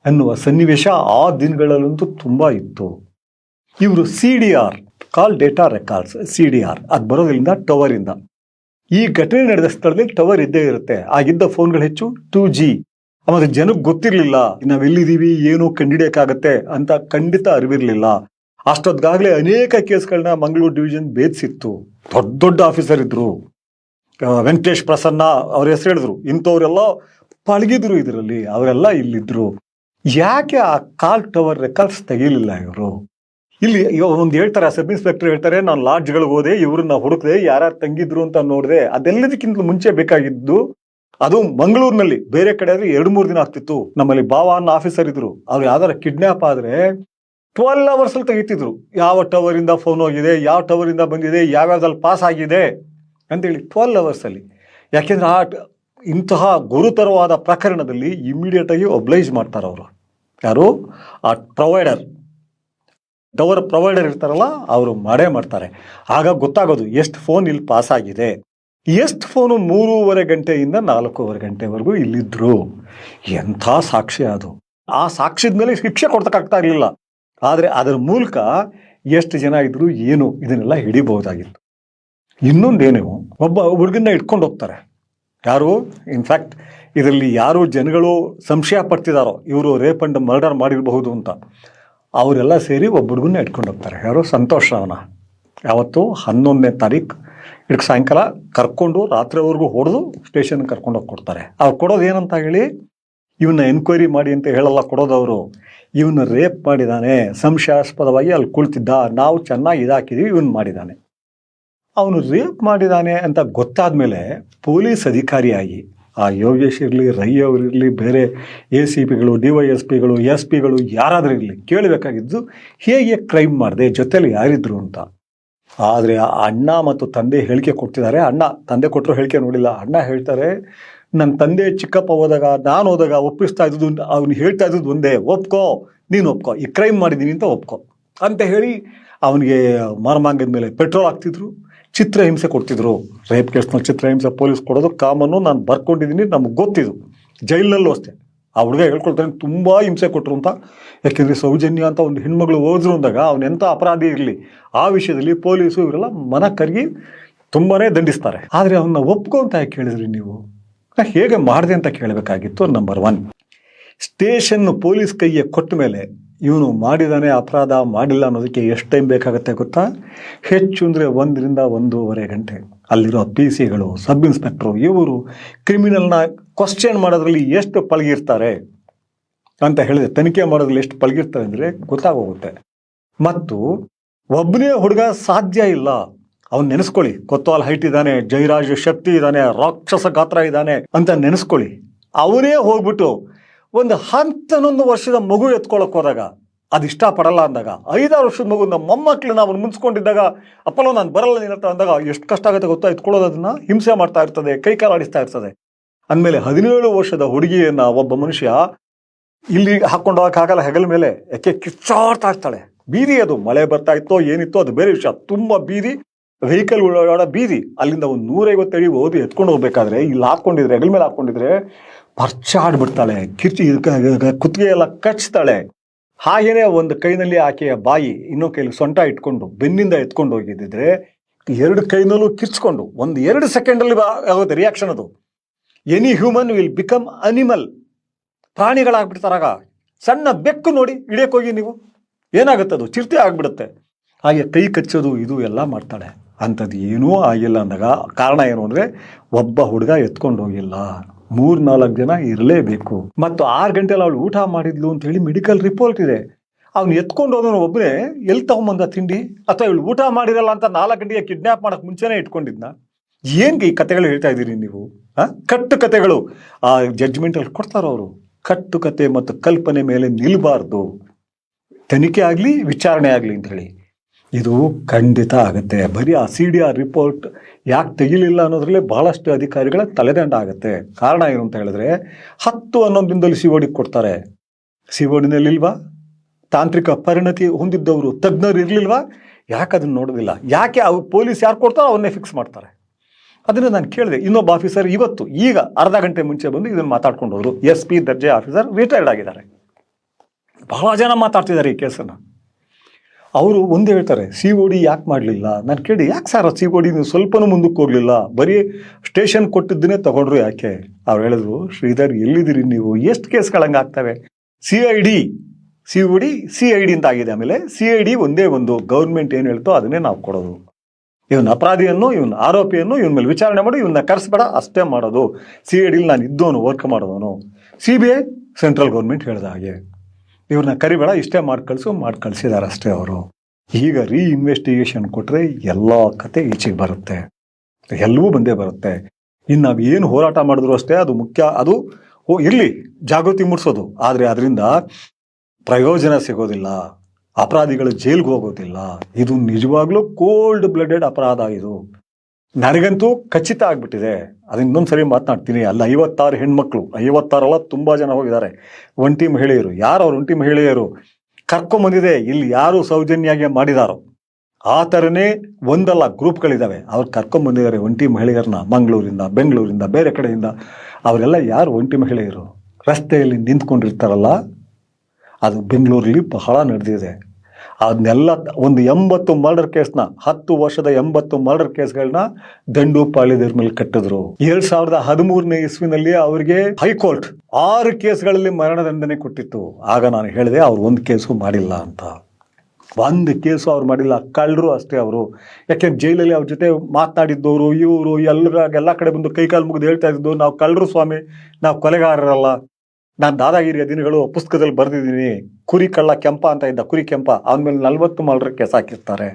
ಅನ್ನುವ ಸನ್ನಿವೇಶ ಆ ದಿನಗಳಲ್ಲಂತೂ ತುಂಬ ಇತ್ತು. ಇವರು C D R, call data records, C D R, ಅದು ಬರೋದ್ರಿಂದ ಟವರಿಂದ ಈ ಘಟನೆ ನಡೆದ ಸ್ಥಳದಲ್ಲಿ ಟವರ್ ಇದ್ದೇ ಇರುತ್ತೆ. ಆಗಿದ್ದ ಫೋನ್ಗಳು ಹೆಚ್ಚು ಟೂ ಜಿ ಆಮೇಲೆ ಜನಕ್ಕೆ ಗೊತ್ತಿರಲಿಲ್ಲ ನಾವೆಲ್ಲಿದ್ದೀವಿ ಏನು ಕಂಡಿಡಿಯಕ್ಕಾಗತ್ತೆ ಅಂತ ಖಂಡಿತ ಅರಿವಿರಲಿಲ್ಲ. ಅಷ್ಟೊತ್ತಿಗಾಗಲೇ ಅನೇಕ ಕೇಸ್ಗಳನ್ನ ಮಂಗಳೂರು ಡಿವಿಷನ್ ಭೇದಿಸಿತ್ತು. ದೊಡ್ಡ ದೊಡ್ಡ ಆಫೀಸರ್ ಇದ್ರು. ವೆಂಕಟೇಶ್ ಪ್ರಸನ್ನ ಅವ್ರ ಹೆಸರು ಹೇಳಿದ್ರು. ಇಂಥವ್ರೆಲ್ಲ ಪಳಗಿದ್ರು ಇದರಲ್ಲಿ. ಅವರೆಲ್ಲ ಇಲ್ಲಿದ್ರು. ಯಾಕೆ ಆ ಕಾಲ್ ಟವರ್ ರೆಕಾರ್ಡ್ಸ್ ತೆಗೀಲಿಲ್ಲ ಇವರು? ಇಲ್ಲಿ ಒಂದು ಹೇಳ್ತಾರೆ, ಸಬ್ ಇನ್ಸ್ಪೆಕ್ಟರ್ ಹೇಳ್ತಾರೆ, ನಾನು ಲಾಡ್ಜ್ಗಳಿಗೆ ಹೋದೆ, ಇವ್ರನ್ನ ಹುಡುಕದೆ, ಯಾರ್ಯಾರು ತಂಗಿದ್ರು ಅಂತ ನೋಡಿದೆ ಅದೆಲ್ಲದಕ್ಕಿಂತ ಮುಂಚೆ ಬೇಕಾಗಿದ್ದು, ಅದು ಮಂಗಳೂರಿನಲ್ಲಿ, ಬೇರೆ ಕಡೆ ಆದ್ರೆ ಎರಡು ಮೂರು ದಿನ ಆಗ್ತಿತ್ತು. ನಮ್ಮಲ್ಲಿ ಬಾವ ಅನ್ನೋ ಆಫೀಸರ್ ಇದ್ರು. ಅವ್ರು ಯಾವ್ದಾರ ಕಿಡ್ನಾಪ್ ಆದ್ರೆ ಟ್ವೆಲ್ ಅವರ್ಸ್ ಅಲ್ಲಿ ತೆಗಿತಿದ್ರು. ಯಾವ ಟವರಿಂದ ಫೋನ್ ಹೋಗಿದೆ, ಯಾವ ಟವರಿಂದ ಬಂದಿದೆ ಯಾವ್ಯಾವ್ದಲ್ಲಿ ಪಾಸ್ ಆಗಿದೆ ಅಂತೇಳಿ ಟ್ವೆಲ್ ಅವರ್ಸಲ್ಲಿ ಯಾಕೆಂದ್ರೆ ಆ ಇಂತಹ ಗುರುತರವಾದ ಪ್ರಕರಣದಲ್ಲಿ ಇಮಿಡಿಯೇಟ್ ಆಗಿ ಒಬ್ಲೈಜ್ ಮಾಡ್ತಾರೆ ಅವರು. ಯಾರು? ಆ ಪ್ರೊವೈಡರ್ ಟವರ್ ಪ್ರೊವೈಡರ್ ಇರ್ತಾರಲ್ಲ, ಅವರು ಮಾಡೇ ಮಾಡ್ತಾರೆ. ಆಗ ಗೊತ್ತಾಗೋದು, ಎಷ್ಟು ಫೋನ್ ಇಲ್ಲಿ ಪಾಸ್ ಆಗಿದೆ? ಎಷ್ಟು ಫೋನು ಮೂರುವರೆ ಗಂಟೆಯಿಂದ ನಾಲ್ಕೂವರೆ ಗಂಟೆವರೆಗೂ ಇಲ್ಲಿದ್ದರು ಎಂಥ ಸಾಕ್ಷಿ ಅದು. ಆ ಸಾಕ್ಷ್ಯದ ಮೇಲೆ ಶಿಕ್ಷೆ ಕೊಡ್ತಕ್ಕಾಗ್ತಾ ಇರಲಿಲ್ಲ. ಆದರೆ ಅದರ ಮೂಲಕ ಎಷ್ಟು ಜನ ಇದ್ರು ಏನು ಇದನ್ನೆಲ್ಲ ಹಿಡಿಬಹುದಾಗಿತ್ತು. ಇನ್ನೊಂದೇನು, ಒಬ್ಬ ಹುಡುಗನ್ನ ಇಟ್ಕೊಂಡು ಹೋಗ್ತಾರೆ. ಯಾರು? ಇನ್ಫ್ಯಾಕ್ಟ್ ಇದರಲ್ಲಿ ಯಾರು ಜನಗಳು ಸಂಶಯ ಪಡ್ತಿದಾರೋ, ಇವರು ರೇಪ್ ಅಂಡ್ ಮರ್ಡರ್ ಮಾಡಿರಬಹುದು ಅಂತ. ಅವರೆಲ್ಲ ಸೇರಿ ಒಬ್ಬ ಹುಡುಗನ್ನ ಇಟ್ಕೊಂಡು ಹೋಗ್ತಾರೆ. ಯಾರು? ಸಂತೋಷ್ ರಾವ್ನ ಯಾವತ್ತು? ಹನ್ನೊಂದನೇ ತಾರೀಕು ಇದಕ್ಕೆ ಸಾಯಂಕಾಲ ಕರ್ಕೊಂಡು ರಾತ್ರಿವರೆಗೂ ಹೊಡೆದು ಸ್ಟೇಷನ್ಗೆ ಕರ್ಕೊಂಡು ಹೋಗಿ ಕೊಡ್ತಾರೆ ಅವ್ರು ಕೊಡೋದು ಏನಂತ ಹೇಳಿ? ಇವನ್ನ ಎನ್ಕ್ವೈರಿ ಮಾಡಿ ಅಂತ ಹೇಳಲ್ಲ ಕೊಡೋದವರು ಇವನ್ನ ರೇಪ್ ಮಾಡಿದ್ದಾನೆ ಸಂಶಯಾಸ್ಪದವಾಗಿ ಅಲ್ಲಿ ಕುಳಿತಿದ್ದ, ನಾವು ಚೆನ್ನಾಗಿ ಇದಾಕಿದೀವಿ, ಇವನು ಮಾಡಿದ್ದಾನೆ ಅವನು ರೇಪ್ ಮಾಡಿದ್ದಾನೆ ಅಂತ ಗೊತ್ತಾದ ಮೇಲೆ ಪೊಲೀಸ್ ಅಧಿಕಾರಿಯಾಗಿ, ಆ ಯೋಗೇಶ್ ಇರಲಿ ರೈ ಅವರಿರಲಿ ಬೇರೆ ಎ ಸಿ ಪಿಗಳು, ಡಿ ವೈ ಎಸ್ ಪಿಗಳು ಎಸ್ ಪಿಗಳು ಯಾರಾದರೂ ಇರಲಿ, ಕೇಳಬೇಕಾಗಿದ್ದು ಹೇಗೆ ಕ್ರೈಮ್ ಮಾಡಿದೆ, ಜೊತೆಲಿ ಯಾರಿದ್ರು ಅಂತ. ಆದರೆ ಆ ಅಣ್ಣ ಮತ್ತು ತಂದೆ ಹೇಳಿಕೆ ಕೊಡ್ತಿದ್ದಾರೆ ಅಣ್ಣ, ತಂದೆ ಕೊಟ್ಟರು ಹೇಳಿಕೆ ನೋಡಿಲ್ಲ. ಅಣ್ಣ ಹೇಳ್ತಾರೆ ನನ್ನ ತಂದೆ ಚಿಕ್ಕಪ್ಪ ಹೋದಾಗ, ನಾನು ಹೋದಾಗ ಒಪ್ಪಿಸ್ತಾ ಇದ್ದು ಅವ್ನು ಹೇಳ್ತಾ ಇದ್ದದ್ದು ಒಂದೇ, ಒಪ್ಕೋ, ನೀನು ಒಪ್ಕೋ, ಈ ಕ್ರೈಮ್ ಮಾಡಿದ್ದೀನಿ ಅಂತ ಒಪ್ಕೋ ಅಂತ ಹೇಳಿ ಅವನಿಗೆ ಮರಮಾಂಗದ ಮೇಲೆ ಪೆಟ್ರೋಲ್ ಹಾಕ್ತಿದ್ರು ಚಿತ್ರಹಿಂಸೆ ಕೊಡ್ತಿದ್ರು. ರೇಪ್ ಕೇಸ್ನಲ್ಲಿ ಚಿತ್ರಹಿಂಸೆ ಪೊಲೀಸ್ ಕೊಡೋದು ಕಾಮನ್ನು ನಾನು ಬರ್ಕೊಂಡಿದ್ದೀನಿ ನಮ್ಗೆ ಗೊತ್ತಿದ್ದು ಜೈಲಿನಲ್ಲೂ ಅಷ್ಟೇ. ಆ ಹುಡುಗ ಹೇಳ್ಕೊಳ್ತಾನೆ, ತುಂಬ ಹಿಂಸೆ ಕೊಟ್ಟರು ಅಂತ. ಯಾಕೆಂದರೆ ಸೌಜನ್ಯ ಅಂತ ಒಂದು ಹೆಣ್ಮಗಳು ಓದಿದ್ರು ಅಂದಾಗ ಅವನೆಂಥ ಅಪರಾಧಿ ಇರಲಿ, ಆ ವಿಷಯದಲ್ಲಿ ಪೊಲೀಸು ಇವರೆಲ್ಲ ಮನ ಕರಗಿ ತುಂಬಾ ದಂಡಿಸ್ತಾರೆ. ಆದರೆ ಅವನ್ನ ಒಪ್ಕೊ ಅಂತ ಯಾಕೆ ಕೇಳಿದ್ರಿ ನೀವು? ನಾ ಹೇಗೆ ಮಾಡಿದೆ ಅಂತ ಕೇಳಬೇಕಾಗಿತ್ತು ನಂಬರ್ ಒನ್ ಸ್ಟೇಷನ್ ಪೊಲೀಸ್ ಕೈಗೆ ಕೊಟ್ಟ ಮೇಲೆ ಇವನು ಮಾಡಿದಾನೆ ಅಪರಾಧ, ಮಾಡಿಲ್ಲ ಅನ್ನೋದಕ್ಕೆ ಎಷ್ಟು ಟೈಮ್ ಬೇಕಾಗುತ್ತೆ ಗೊತ್ತಾ? ಹೆಚ್ಚು ಅಂದರೆ ಒಂದರಿಂದ ಒಂದೂವರೆ ಗಂಟೆ. ಅಲ್ಲಿರೋ ಪಿ ಸಿಗಳು ಸಬ್ ಇನ್ಸ್ಪೆಕ್ಟ್ರು ಇವರು ಕ್ರಿಮಿನಲ್ನ ಕ್ವಶನ್ ಮಾಡೋದ್ರಲ್ಲಿ ಎಷ್ಟು ಪಳಗಿರ್ತಾರೆ ಅಂತ ಹೇಳಿದೆ ತನಿಖೆ ಮಾಡೋದ್ರಲ್ಲಿ ಎಷ್ಟು ಪಳಗಿರ್ತಾರೆ ಅಂದರೆ ಗೊತ್ತಾಗೋಗುತ್ತೆ. ಮತ್ತು ಒಬ್ಬನೇ ಹುಡುಗ ಸಾಧ್ಯ ಇಲ್ಲ. ಅವ್ನು ನೆನೆಸ್ಕೊಳ್ಳಿ. ಕೊತ್ವಾಲ್ ಹೈಟ್ ಇದ್ದಾನೆ, ಜೈರಾಜ್ ಶಕ್ತಿ ಇದ್ದಾನೆ, ರಾಕ್ಷಸ ಗಾತ್ರ ಇದ್ದಾನೆ ಅಂತ ನೆನೆಸ್ಕೊಳ್ಳಿ. ಅವನೇ ಹೋಗ್ಬಿಟ್ಟು ಒಂದು ಹಂತನೊಂದು ವರ್ಷದ ಮಗು ಎತ್ಕೊಳಕ್ ಹೋದಾಗ, ಅದು ಇಷ್ಟಪಡಲ್ಲ ಅಂದಾಗ, ಐದಾರು ವರ್ಷದ ಮಗು ನಮ್ಮ ಮೊಮ್ಮಕ್ಳನ್ನ ಅವ್ನು ಮುನ್ಸ್ಕೊಂಡಿದ್ದಾಗ ಅಪ್ಪಲೋ ನಾನು ಬರಲ್ಲ ನಿನ್ನ ಹತ್ರ ಅಂದಾಗ ಎಷ್ಟು ಕಷ್ಟ ಆಗುತ್ತೆ ಗೊತ್ತಾ? ಎತ್ಕೊಳ್ಳೋದನ್ನ ಹಿಂಸೆ ಮಾಡ್ತಾ ಇರ್ತದೆ, ಕೈ ಕಾಲು ಆಡಿಸ್ತಾ ಇರ್ತದೆ. ಅಂದಮೇಲೆ ಹದಿನೇಳು ವರ್ಷದ ಹುಡುಗಿಯನ್ನ ಒಬ್ಬ ಮನುಷ್ಯ ಇಲ್ಲಿ ಹಾಕೊಂಡು ಹೋಗಕ್ಕಾಗಲ್ಲ ಹೆಗಲ ಮೇಲೆ, ಯಾಕೆ ಕಿಚ್ಚಾಡ್ತಾ ಇರ್ತಾಳೆ. ಬೀದಿ ಅದು, ಮಳೆ ಬರ್ತಾ ಇತ್ತೋ, ಏನಿತ್ತೋ, ಅದು ಬೇರೆ ವಿಷಯ. ತುಂಬ ಬೀದಿ. ವೆಹಿಕಲ್ ಓಡಾಡೋ ಬೀದಿ, ಅಲ್ಲಿಂದ ಒಂದು ನೂರೈವತ್ತು ಅಡಿ ಓದಿ ಎತ್ಕೊಂಡು ಹೋಗ್ಬೇಕಾದ್ರೆ, ಇಲ್ಲಿ ಹಾಕೊಂಡಿದ್ರೆ ಹೆಗಲ್ ಮೇಲೆ ಹಾಕೊಂಡಿದ್ರೆ ಪರ್ಚಾಡ್ಬಿಡ್ತಾಳೆ ಕಿರ್ಚಿ ಕುತ್ತಿಗೆ ಎಲ್ಲ ಕಚ್ತಾಳೆ. ಹಾಗೇನೆ ಒಂದು ಕೈನಲ್ಲಿ ಆಕೆಯ ಬಾಯಿ ಇನ್ನೊಂದು ಕೈಲಿ ಸೊಂಟ ಇಟ್ಕೊಂಡು, ಬೆನ್ನಿಂದ ಎತ್ಕೊಂಡು ಹೋಗಿದ್ದಿದ್ರೆ, ಎರಡು ಕೈನಲ್ಲೂ ಕಿರ್ಚ್ಕೊಂಡು, ಒಂದು ಎರಡು ಸೆಕೆಂಡಲ್ಲಿ ಆಗುತ್ತೆ ರಿಯಾಕ್ಷನ್ ಅದು. Any human will become animal ಪ್ರಾಣಿಗಳಾಗ್ಬಿಡ್ತಾರಾಗ ಸಣ್ಣ ಬೆಕ್ಕು ನೋಡಿ ಹೋಗಿ ನೀವು. ಏನಾಗುತ್ತೆ ಅದು ಚಿರತೆ ಆಗ್ಬಿಡುತ್ತೆ. ಹಾಗೆ ಕೈ ಕಚ್ಚೋದು, ಇದು ಎಲ್ಲ ಮಾಡ್ತಾಳೆ. ಅಂಥದ್ದು ಏನೂ ಆಗಿಲ್ಲ ಅಂದಾಗ ಕಾರಣ ಏನು ಅಂದರೆ ಒಬ್ಬ ಹುಡುಗ ಎತ್ಕೊಂಡು ಹೋಗಿಲ್ಲ. ಮೂರು ನಾಲ್ಕು ಜನ ಇರಲೇಬೇಕು. ಮತ್ತು ಆರು ಗಂಟೆಲಿ ಅವಳು ಊಟ ಮಾಡಿದ್ಲು ಅಂತ ಹೇಳಿ ಮೆಡಿಕಲ್ ರಿಪೋರ್ಟ್ ಇದೆ. ಅವ್ನು ಎತ್ಕೊಂಡು ಹೋದವನು ಒಬ್ಬನೇ ಎಲ್ಲಿ ತಗೊಂಬಂದ ತಿಂಡಿ? ಅಥವಾ ಇವಳು ಊಟ ಮಾಡಿರಲ್ಲ ಅಂತ ನಾಲ್ಕು ಗಂಟೆಗೆ ಕಿಡ್ನ್ಯಾಪ್ ಮಾಡೋಕ್ಕೆ ಮುಂಚೆನೇ ಇಟ್ಕೊಂಡಿದ್ನ? ಏನ್ಗೆ ಈ ಕತೆಗಳು ಹೇಳ್ತಾ ಇದ್ದೀರಿ ನೀವು? ಕಟ್ಟು ಕತೆಗಳು. ಆ ಜಡ್ಜ್ಮೆಂಟಲ್ಲಿ ಕೊಡ್ತಾರೋ ಅವರು? ಕಟ್ಟು ಕತೆ ಮತ್ತು ಕಲ್ಪನೆ ಮೇಲೆ ನಿಲ್ಲಬಾರ್ದು ತನಿಖೆ ಆಗಲಿ, ವಿಚಾರಣೆ ಆಗಲಿ ಅಂತ ಹೇಳಿ. ಇದು ಖಂಡಿತ ಆಗುತ್ತೆ. ಬರೀ ಆ ಸಿ ಡಿ ಆರ್ ರಿಪೋರ್ಟ್ ಯಾಕೆ ತೆಗಿಲಿಲ್ಲ ಅನ್ನೋದ್ರಲ್ಲಿ ಬಹಳಷ್ಟು ಅಧಿಕಾರಿಗಳ ತಲೆದಂಡ ಆಗುತ್ತೆ. ಕಾರಣ ಏನು ಅಂತ ಹೇಳಿದ್ರೆ, ಹತ್ತು ಹನ್ನೊಂದು ದಿನದಲ್ಲಿ ಸಿ ಓಡಿಗೆ ಕೊಡ್ತಾರೆ. ಸಿ ಓಡಿನಲ್ಲಿ ಇಲ್ವಾ ತಾಂತ್ರಿಕ ಪರಿಣತಿ ಹೊಂದಿದ್ದವರು ತಜ್ಞರು ಇರಲಿಲ್ವಾ? ಯಾಕೆ ಅದನ್ನು ನೋಡೋದಿಲ್ಲ? ಯಾಕೆ ಅವು ಪೊಲೀಸ್ ಯಾರು ಕೊಡ್ತಾರೋ ಅವನ್ನೇ ಫಿಕ್ಸ್ ಮಾಡ್ತಾರೆ. ಅದನ್ನು ನಾನು ಕೇಳಿದೆ. ಇನ್ನೊಬ್ಬ ಆಫೀಸರ್ ಇವತ್ತು ಈಗ ಅರ್ಧ ಗಂಟೆ ಮುಂಚೆ ಬಂದು ಇದನ್ನು ಮಾತಾಡ್ಕೊಂಡು ಹೋದರು. ಎಸ್ ಪಿ ದರ್ಜೆ ಆಫೀಸರ್ ರಿಟೈರ್ಡ್ ಆಗಿದ್ದಾರೆ. ಬಹಳ ಜನ ಮಾತಾಡ್ತಿದ್ದಾರೆ ಈ ಕೇಸನ್ನು. ಅವರು ಒಂದು ಹೇಳ್ತಾರೆ ಸಿ ಒ ಡಿ ಯಾಕೆ ಮಾಡಲಿಲ್ಲ? ನಾನು ಕೇಳಿ ಯಾಕೆ ಸರ್ ಸಿ ಒ ಡಿ ನೀವು ಸ್ವಲ್ಪನೂ ಮುಂದಕ್ಕೆ ಹೋಗಲಿಲ್ಲ? ಬರೀ ಸ್ಟೇಷನ್ ಕೊಟ್ಟಿದ್ದನ್ನೇ ತಗೊಂಡ್ರು ಯಾಕೆ? ಅವ್ರು ಹೇಳಿದ್ರು, ಶ್ರೀಧರ್ ಎಲ್ಲಿದ್ದೀರಿ ನೀವು? ಎಷ್ಟು ಕೇಸ್ಗಳಂಗೆ ಆಗ್ತವೆ? C I D C O D C I D ಅಂತ ಆಗಿದೆ ಆಮೇಲೆ ಸಿ ಐ ಡಿ ಒಂದೇ ಒಂದು. ಗೌರ್ಮೆಂಟ್ ಏನು ಹೇಳ್ತೋ ಅದನ್ನೇ ನಾವು ಕೊಡೋದು. ಇವನ್ ಅಪರಾಧಿಯನ್ನು, ಇವನ್ ಆರೋಪಿಯನ್ನು ಇವನ ಮೇಲೆ ವಿಚಾರಣೆ ಮಾಡಿ ಇವನ್ನ ಕರೆಸ್ಬೇಡ, ಅಷ್ಟೇ ಮಾಡೋದು. ಸಿ ಐ ಡಿಲಿ ನಾನು ಇದ್ದವನು work ಮಾಡೋದವನು C B I central government ಹೇಳಿದ ಹಾಗೆ. ಇವ್ರನ್ನ ಕರಿಬೇಡ, ಇಷ್ಟೇ ಮಾಡಿ ಕಳಿಸು ಮಾಡಿ ಕಳಿಸಿದಾರೆ ಅಷ್ಟೇ ಅವರು. ಈಗ ರೀ ಇನ್ವೆಸ್ಟಿಗೇಷನ್ ಕೊಟ್ಟರೆ ಎಲ್ಲ ಕತೆ ಈಚೆಗೆ ಬರುತ್ತೆ. ಎಲ್ಲವೂ ಬಂದೇ ಬರುತ್ತೆ. ಇನ್ನು ನಾವು ಏನು ಹೋರಾಟ ಮಾಡಿದ್ರು ಅಷ್ಟೇ ಅದು ಮುಖ್ಯ. ಅದು ಓ, ಇರಲಿ, ಜಾಗೃತಿ ಮೂಡಿಸೋದು. ಆದರೆ ಅದರಿಂದ ಪ್ರಯೋಜನ ಸಿಗೋದಿಲ್ಲ. ಅಪರಾಧಿಗಳು ಜೈಲ್ಗೆ ಹೋಗೋದಿಲ್ಲ. ಇದು ನಿಜವಾಗ್ಲೂ ಕೋಲ್ಡ್ ಬ್ಲಡೆಡ್ ಅಪರಾಧ ಇದು. ನನಗಂತೂ ಖಚಿತ ಆಗ್ಬಿಟ್ಟಿದೆ. ಅದನ್ನ ಇನ್ನೊಂದು ಸರಿ ಮಾತನಾಡ್ತೀನಿ. ಅಲ್ಲ, ಐವತ್ತಾರು ಹೆಣ್ಮಕ್ಳು, ಐವತ್ತಾರಲ್ಲ ತುಂಬ ಜನ ಹೋಗಿದ್ದಾರೆ. ಒಂಟಿ ಮಹಿಳೆಯರು, ಯಾರು ಅವ್ರು? ಒಂಟಿ ಮಹಿಳೆಯರು. ಕರ್ಕೊಂಬಂದಿದೆ. ಇಲ್ಲಿ ಯಾರು ಸೌಜನ್ಯಾಗೆ ಮಾಡಿದಾರೋ? ಆ ಥರನೇ ಒಂದಲ್ಲ ಗ್ರೂಪ್ಗಳಿದ್ದಾವೆ ಅವ್ರು ಕರ್ಕೊಂಬಂದಿದ್ದಾರೆ ಒಂಟಿ ಮಹಿಳೆಯರನ್ನ. ಮಂಗಳೂರಿಂದ, ಬೆಂಗಳೂರಿಂದ, ಬೇರೆ ಕಡೆಯಿಂದ. ಅವರೆಲ್ಲ ಯಾರು ಒಂಟಿ ಮಹಿಳೆಯರು? ರಸ್ತೆಯಲ್ಲಿ ನಿಂತ್ಕೊಂಡಿರ್ತಾರಲ್ಲ? ಅದು ಬೆಂಗಳೂರಲ್ಲಿ ಬಹಳ ನಡೆದಿದೆ. ಅದನ್ನೆಲ್ಲ ಒಂದು ಎಂಬತ್ತು ಮರ್ಡರ್ ಕೇಸ್ನ, ಹತ್ತು ವರ್ಷದ ಎಂಬತ್ತು ಮರ್ಡರ್ ಕೇಸ್ಗಳನ್ನ ದಂಡು ಪಾಳಿದವ್ರ ಮೇಲೆ ಕಟ್ಟಿದ್ರು. ಎರಡ್ ಸಾವಿರದ ಹದಿಮೂರನೇ ಇಸ್ವಿನಲ್ಲಿ ಅವರಿಗೆ ಹೈಕೋರ್ಟ್ ಆರು ಕೇಸ್ಗಳಲ್ಲಿ ಮರಣದಂಡನೆ ಕೊಟ್ಟಿತ್ತು. ಆಗ ನಾನು ಹೇಳಿದೆ, ಅವ್ರು ಒಂದು ಕೇಸು ಮಾಡಿಲ್ಲ ಅಂತ. ಒಂದು ಕೇಸು ಅವ್ರು ಮಾಡಿಲ್ಲ, ಕಳ್ಳರು ಅಷ್ಟೇ ಅವರು. ಯಾಕೆಂದ್ರೆ ಜೈಲಲ್ಲಿ ಅವ್ರ ಜೊತೆ ಮಾತನಾಡಿದ್ದವರು, ಇವರು ಎಲ್ಲರ, ಎಲ್ಲ ಕಡೆ ಬಂದು ಕೈಕಾಲು ಮುಗಿದು ಹೇಳ್ತಾ ಇದ್ದು ನಾವು ಕಳ್ಳರು ಸ್ವಾಮಿ, ನಾವು ಕೊಲೆಗಾರರಲ್ಲ. ನಾನು ದಾದಾಗಿರಿಯ ದಿನಗಳು ಪುಸ್ತಕದಲ್ಲಿ ಬರೆದಿದ್ದೀನಿ. ಕುರಿ ಕಳ್ಳ ಕೆಂಪ ಅಂತ ಇದ್ದ ಕುರಿ ಕೆಂಪ ಅವನ ಮೇಲೆ ನಲ್ವತ್ತು ಮಲ್ರ ಕೆಸ ಹಾಕಿರ್ತಾರೆ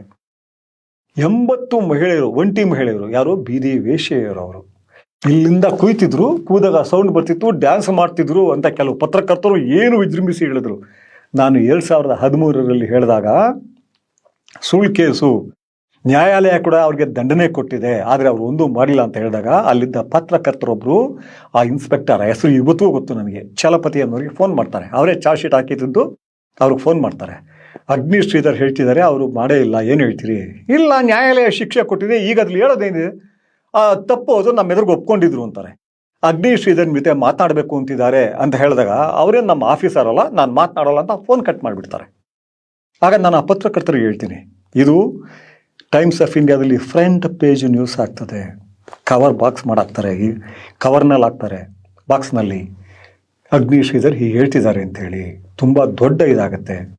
ಎಂಬತ್ತು ಮಹಿಳೆಯರು, ಒಂಟಿ ಮಹಿಳೆಯರು, ಯಾರು ಬೀದಿ ವೇಷೆಯರು ಅವರು. ಇಲ್ಲಿಂದ ಕುಯ್ತಿದ್ರು ಕೂದಾಗ ಸೌಂಡ್ ಬರ್ತಿತ್ತು ಡ್ಯಾನ್ಸ್ ಮಾಡ್ತಿದ್ರು ಅಂತ ಕೆಲವು ಪತ್ರಕರ್ತರು ಏನು ವಿಜೃಂಭಿಸಿ ಹೇಳಿದ್ರು. ನಾನು ಎರಡು ಸಾವಿರದ ಹದಿಮೂರರಲ್ಲಿ ಹೇಳಿದಾಗ, ಸುಳ್ಳು ಕೇಸು. ನ್ಯಾಯಾಲಯ ಕೂಡ ಅವ್ರಿಗೆ ದಂಡನೆ ಕೊಟ್ಟಿದೆ ಆದರೆ ಅವರು ಒಂದೂ ಮಾಡಿಲ್ಲ ಅಂತ ಹೇಳಿದಾಗ ಅಲ್ಲಿದ್ದ ಪತ್ರಕರ್ತರೊಬ್ಬರು ಆ ಇನ್ಸ್ಪೆಕ್ಟರ್ ಹೆಸರು ಇವತ್ತೂ ಗೊತ್ತು ನನಗೆ. ಛಲಪತಿ ಅನ್ನೋರಿಗೆ ಫೋನ್ ಮಾಡ್ತಾರೆ. ಅವರೇ ಚಾರ್ಜ್ ಶೀಟ್ ಹಾಕಿದ್ದು ಅವ್ರಿಗೆ ಫೋನ್ ಮಾಡ್ತಾರೆ. ಅಗ್ನಿ ಶ್ರೀಧರ್ ಹೇಳ್ತಿದ್ದಾರೆ ಅವರು ಮಾಡೇ ಇಲ್ಲ ಏನು ಹೇಳ್ತೀರಿ? ಇಲ್ಲ ನ್ಯಾಯಾಲಯ ಶಿಕ್ಷೆ ಕೊಟ್ಟಿದೆ ಈಗ ಅದ್ರಲ್ಲಿ ಹೇಳೋದೇನಿದೆ ಆ, ತಪ್ಪು ಅದು ನಮ್ಮ ಎದುರಿಗೆ ಒಪ್ಕೊಂಡಿದ್ರು ಅಂತಾರೆ. ಅಗ್ನಿ ಶ್ರೀಧರ್ ಜೊತೆ ಮಾತನಾಡಬೇಕು ಅಂತಿದ್ದಾರೆ ಅಂತ ಹೇಳಿದಾಗ ಅವರೇ ನಮ್ಮ ಆಫೀಸರ್ ಅಲ್ಲ ನಾನು ಮಾತನಾಡೋಲ್ಲ ಅಂತ ಫೋನ್ ಕಟ್ ಮಾಡಿಬಿಡ್ತಾರೆ. ಆಗ ನಾನು ಆ ಪತ್ರಕರ್ತರಿಗೆ ಹೇಳ್ತೀನಿ ಇದು ಟೈಮ್ಸ್ ಆಫ್ ಇಂಡಿಯಾದಲ್ಲಿ ಫ್ರಂಟ್ ಪೇಜ್ ನ್ಯೂಸ್ ಆಗ್ತದೆ. ಕವರ್ ಬಾಕ್ಸ್ ಮಾಡಾಕ್ತಾರೆ. ಈ ಕವರ್ನಲ್ಲಿ ಹಾಕ್ತಾರೆ. ಬಾಕ್ಸ್ನಲ್ಲಿ ಅಗ್ನಿ ಶ್ರೀಧರ್ ಹೀಗೆ ಹೇಳ್ತಿದ್ದಾರೆ ಅಂತೇಳಿ. ತುಂಬ ದೊಡ್ಡ ಇದಾಗತ್ತೆ.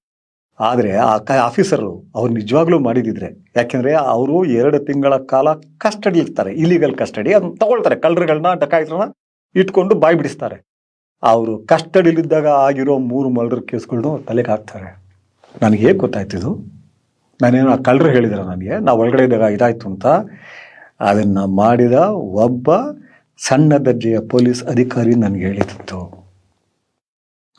ಆದರೆ ಆ ಕ ಆಫೀಸರು ಅವ್ರು ನಿಜವಾಗ್ಲೂ ಮಾಡಿದಿದ್ರೆ. ಯಾಕೆಂದರೆ ಅವರು ಎರಡು ತಿಂಗಳ ಕಾಲ ಕಸ್ಟಡಿ ಇರ್ತಾರೆ. ಇಲಿಗಲ್ ಕಸ್ಟಡಿ ಅದನ್ನ ತಗೊಳ್ತಾರೆ. ಕಳ್ಳರುಗಳನ್ನ ಡಕಾಯಿತರನ್ನ ಇಟ್ಕೊಂಡು ಬಾಯಿ ಬಿಡಿಸ್ತಾರೆ. ಅವರು ಕಸ್ಟಡಿಲಿದ್ದಾಗ ಆಗಿರೋ ಮೂರು ಮರ್ಡರ್ ಕೇಸ್ಗಳನ್ನೂ ತಲೆಗೆ ಹಾಕ್ತಾರೆ. ನನಗೆ ಹೇಗೆ ಗೊತ್ತಾಯ್ತಿದು ನಾನೇನೋ ಆ ಕಳ್ಳರು ಹೇಳಿದ್ರು ನನಗೆ, ನಾವು ಒಳಗಡೆ ಇದ್ದಾಗ ಇದಾಯ್ತು ಅಂತ. ಅದನ್ನು ಮಾಡಿದ ಒಬ್ಬ ಸಣ್ಣ ದರ್ಜೆಯ ಪೊಲೀಸ್ ಅಧಿಕಾರಿ ನನಗೆ ಹೇಳಿದ್ದು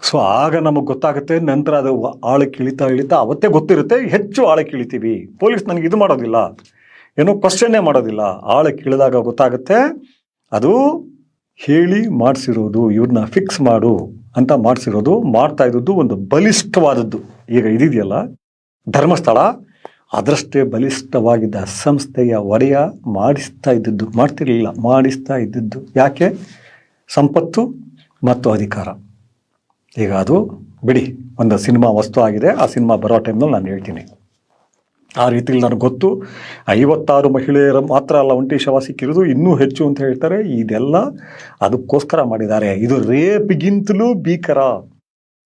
ಸೊ ಆಗ ನಮಗೆ ಗೊತ್ತಾಗುತ್ತೆ, ನಂತರ ಅದು ಆಳಕ್ಕೆ ಇಳಿತಾ ಇಳಿತಾ, ಅವತ್ತೇ ಗೊತ್ತಿರುತ್ತೆ, ಹೆಚ್ಚು ಆಳಕ್ಕೆ ಇಳಿತೀವಿ ಪೊಲೀಸ್ ನನಗೆ ಇದು ಮಾಡೋದಿಲ್ಲ. ಏನೋ ಕ್ವಶನ್ನೇ ಮಾಡೋದಿಲ್ಲ. ಆಳಕ್ಕೆ ಇಳಿದಾಗ ಗೊತ್ತಾಗುತ್ತೆ, ಅದು ಹೇಳಿ ಮಾಡಿಸಿರೋದು ಇವ್ರನ್ನ ಫಿಕ್ಸ್ ಮಾಡು ಅಂತ ಮಾಡಿಸಿರೋದು, ಮಾಡ್ತಾ ಇದ್ದದ್ದು ಒಂದು ಬಲಿಷ್ಠವಾದದ್ದು. ಈಗ ಇದಿದೆಯಲ್ಲ, ಧರ್ಮಸ್ಥಳ ಅದರಷ್ಟೇ ಬಲಿಷ್ಠವಾಗಿದ್ದ ಸಂಸ್ಥೆಯ ಒಡೆಯ ಮಾಡಿಸ್ತಾ ಇದ್ದಿದ್ದು, ಮಾಡ್ತಿರಲಿಲ್ಲ, ಮಾಡಿಸ್ತಾ ಇದ್ದಿದ್ದು ಯಾಕೆ? ಸಂಪತ್ತು ಮತ್ತು ಅಧಿಕಾರ. ಈಗ ಅದು ಬಿಡಿ, ಒಂದು ಸಿನಿಮಾ ವಸ್ತು ಆಗಿದೆ, ಆ ಸಿನಿಮಾ ಬರೋ ಟೈಮ್ನಲ್ಲಿ ನಾನು ಹೇಳ್ತೀನಿ. ಆ ರೀತಿಯಲ್ಲಿ ನನಗೆ ಗೊತ್ತು, ಐವತ್ತಾರು ಮಹಿಳೆಯರ ಮಾತ್ರ ಅಲ್ಲ ಒಂಟಿ ಶವ ಸಿಕ್ಕಿರೋದು, ಇನ್ನೂ ಹೆಚ್ಚು ಅಂತ ಹೇಳ್ತಾರೆ, ಇದೆಲ್ಲ ಅದಕ್ಕೋಸ್ಕರ ಮಾಡಿದ್ದಾರೆ. ಇದು ರೇಪ್ಗಿಂತಲೂ ಭೀಕರ.